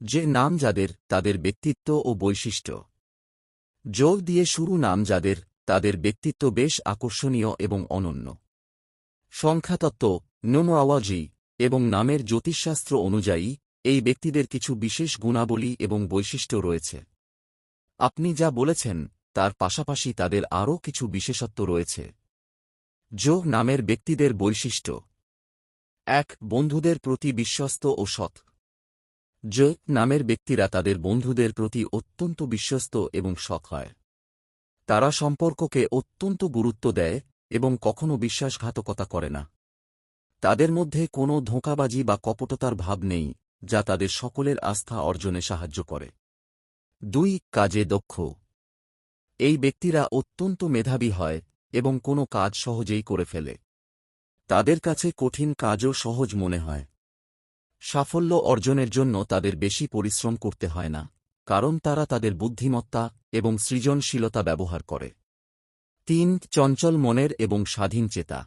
যে নাম যাদের তাদের ব্যক্তিত্ব ও বৈশিষ্ট্য। যোগ দিয়ে শুরু নাম যাদের তাদের ব্যক্তিত্ব বেশ আকর্ষণীয় এবং অনন্য। সংখ্যাতত্ত্ব নোমোআওয়াজি এবং নামের জ্যোতিষশাস্ত্র অনুযায়ী, এই ব্যক্তিদের কিছু বিশেষ গুণাবলী এবং বৈশিষ্ট্য রয়েছে। আপনি যা বলেছেন, তার পাশাপাশি তাদের আরও কিছু বিশেষত্ব রয়েছে। যোগ নামের ব্যক্তিদের বৈশিষ্ট্য। এক, বন্ধুদের প্রতি বিশ্বস্ত ও সৎ। যোগ নামের ব্যক্তিরা তাদের বন্ধুদের প্রতি অত্যন্ত বিশ্বস্ত এবং সৎ হয়। তারা সম্পর্ককে অত্যন্ত গুরুত্ব দেয় এবং কখনও বিশ্বাসঘাতকতা করে না। তাদের মধ্যে কোনো ধোঁকাবাজি বা কপটতার ভাব নেই, যা তাদের সকলের আস্থা অর্জনে সাহায্য করে। দুই, কাজে দক্ষ। এই ব্যক্তিরা অত্যন্ত মেধাবী হয় এবং কোনো কাজ সহজেই করে ফেলে। তাদের কাছে কঠিন কাজও সহজ মনে হয়। সাফল্য অর্জনের জন্য তাদের বেশি পরিশ্রম করতে হয় না, কারণ তারা তাদের বুদ্ধিমত্তা এবং সৃজনশীলতা ব্যবহার করে। তিন, চঞ্চল মনের এবং স্বাধীন চেতা।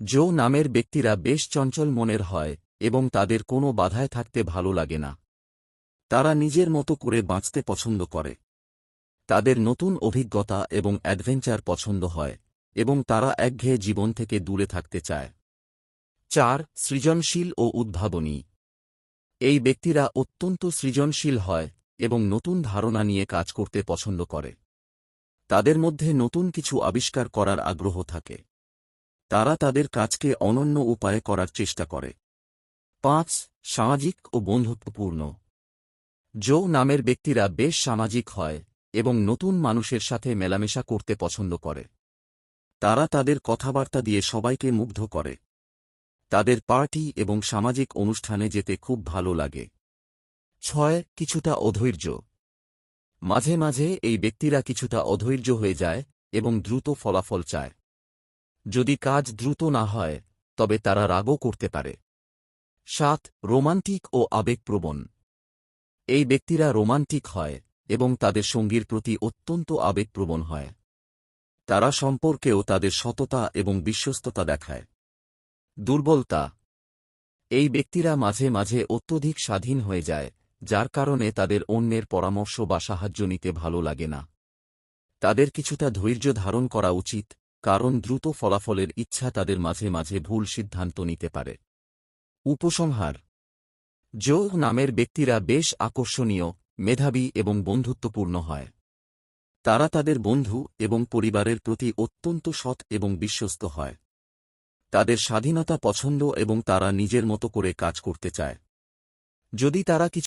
জো নামের ব্যক্তিরা বেশ চঞ্চল মনের হয় এবং তাদের কোনো বাধায় থাকতে ভালো লাগে না। তারা নিজের মতো করে বাঁচতে পছন্দ করে। তাদের নতুন অভিজ্ঞতা এবং অ্যাডভেঞ্চার পছন্দ হয় এবং তারা একঘেয়ে জীবন থেকে দূরে থাকতে চায়। চার, সৃজনশীল ও উদ্ভাবনী। এই ব্যক্তিরা অত্যন্ত সৃজনশীল হয় এবং নতুন ধারণা নিয়ে কাজ করতে পছন্দ করে। তাদের মধ্যে নতুন কিছু আবিষ্কার করার আগ্রহ থাকে। তারা তাদের কাজকে অনন্য উপায়ে করার চেষ্টা করে। পাঁচ, সামাজিক ও বন্ধুত্বপূর্ণ। জো নামের ব্যক্তিরা বেশ সামাজিক হয় এবং নতুন মানুষের সাথে মেলামেশা করতে পছন্দ করে। তারা তাদের কথাবার্তা দিয়ে সবাইকে মুগ্ধ করে। তাদের পার্টি এবং সামাজিক অনুষ্ঠানে যেতে খুব ভালো লাগে। ছয়, কিছুটা অধৈর্য। মাঝে মাঝে এই ব্যক্তিরা কিছুটা অধৈর্য হয়ে যায় এবং দ্রুত ফলাফল চায়। যদি কাজ দ্রুত না হয়, তবে তারা রাগও করতে পারে। সাত, রোমান্টিক ও আবেগপ্রবণ। এই ব্যক্তিরা রোমান্টিক হয় এবং তাদের সঙ্গীর প্রতি অত্যন্ত আবেগপ্রবণ হয়। তারা সম্পর্কেও তাদের সততা এবং বিশ্বস্ততা দেখায়। দুর্বলতা। এই ব্যক্তিরা মাঝে মাঝে অত্যধিক স্বাধীন হয়ে যায়, যার কারণে তাদের অন্যের পরামর্শ বা সাহায্য নিতে ভালো লাগে না। তাদের কিছুটা ধৈর্য ধারণ করা উচিত, কারণ দ্রুত ফলাফলের ইচ্ছা তাদের মাঝে মাঝে ভুল সিদ্ধান্ত নিতে পারে। উপসংহার। জো নামের ব্যক্তিরা বেশ আকর্ষণীয়, মেধাবী এবং বন্ধুত্বপূর্ণ হয়। তারা তাদের বন্ধু এবং পরিবারের প্রতি অত্যন্ত সৎ এবং বিশ্বস্ত হয়। তাদের স্বাধীনতা পছন্দ এবং তারা নিজের মতো করে কাজ করতে চায়। যদি তারা কিছু